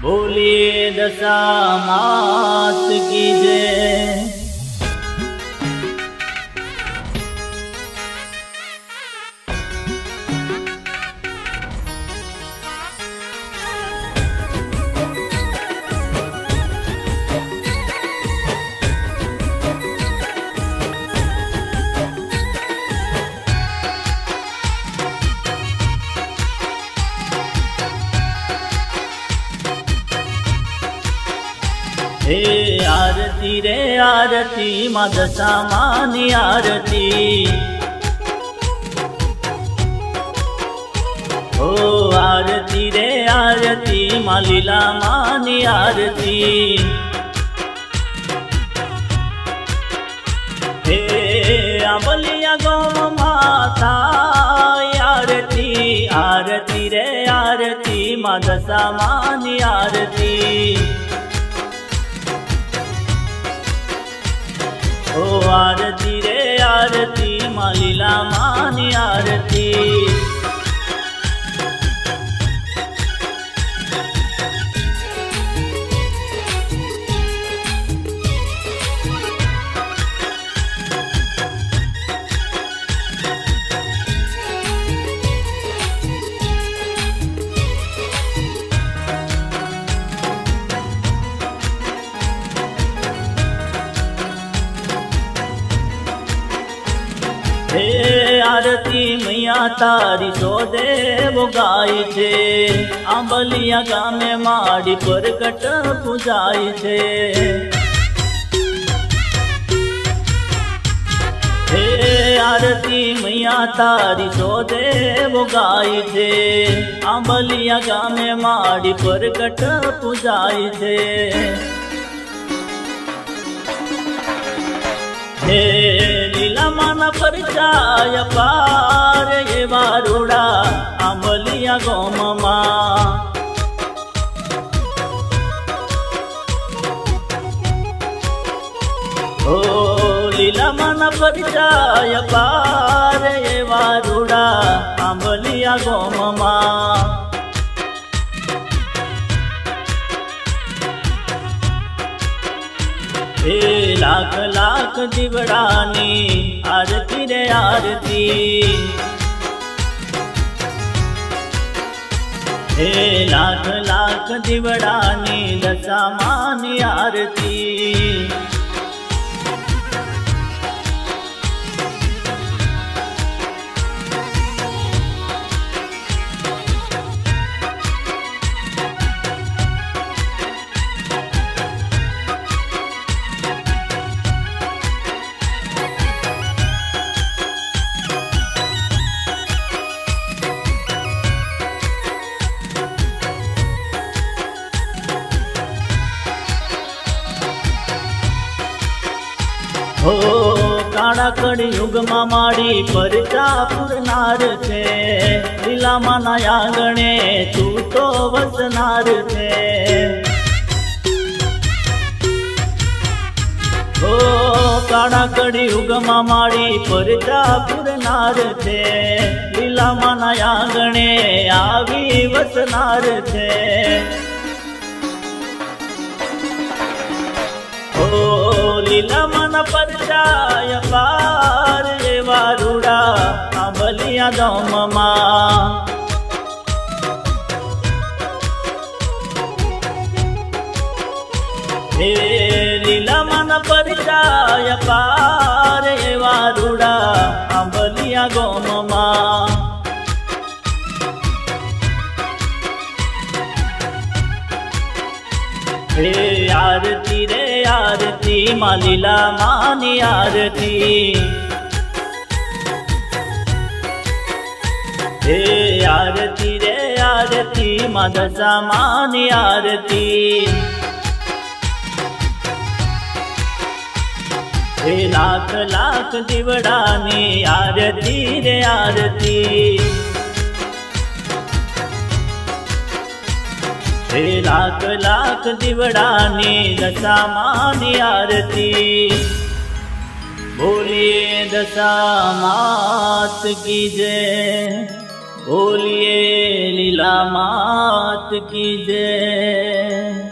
બોલીએ દશા માત કી જય હે આરતી રે આરતી, માં દશા માની આરતી. ઓ આરતી રે આરતી, માં લીલા માની આરતી. હે આંબલિયા ગોમ માતા આરતી આરતી રે આરતી, માં દશા આરતી. ઓ આરતી રે આરતી માલીલા માની આરતી. હે આરતી મૈયા તારી સોદેવ ભોગાય છે. આંબલિયા ગામે માડી પરગટ પૂજાય છે. આરતી મૈયા તારી સોદેવ ભોગાય છે. આંબલિયા ગામે માડી પરગટ પૂજાય છે. પરચાય પાર એવા રૂડા આંબલિયા ગોમમાં. ઓ લીલામાના પરચાય પાર એવા રૂડા આંબલિયા ગોમમાં. હે લાખ લાખ દીવડાની આરતી રે આરતી. હે લાખ લાખ દીવડાની દશામાની આરતી. હો કાળા કડી યુગમાં માડી પરચા પૂરનાર છે. લીલામાના આંગણે તું તો વસનાર છે. હો કાળા કડી યુગમાં માડી પરચા પૂરનાર છે. લીલામાના આંગણે આવી વસનાર છે. લીલા મન પરચાય પાર એવા રૂડા આંબલિયા દોમમાં હે આરતી રે આરતી માં લીલા માની આરતી હે આરતી રે આરતી માં દશા માની આરતી હે લાખ લાખ દીવડાની આરતી રે આરતી હે લાખ લાખ દીવડાની દશામાની આરતી. બોલીએ દશા માત કી જય. બોલીએ લીલા માત કી જય.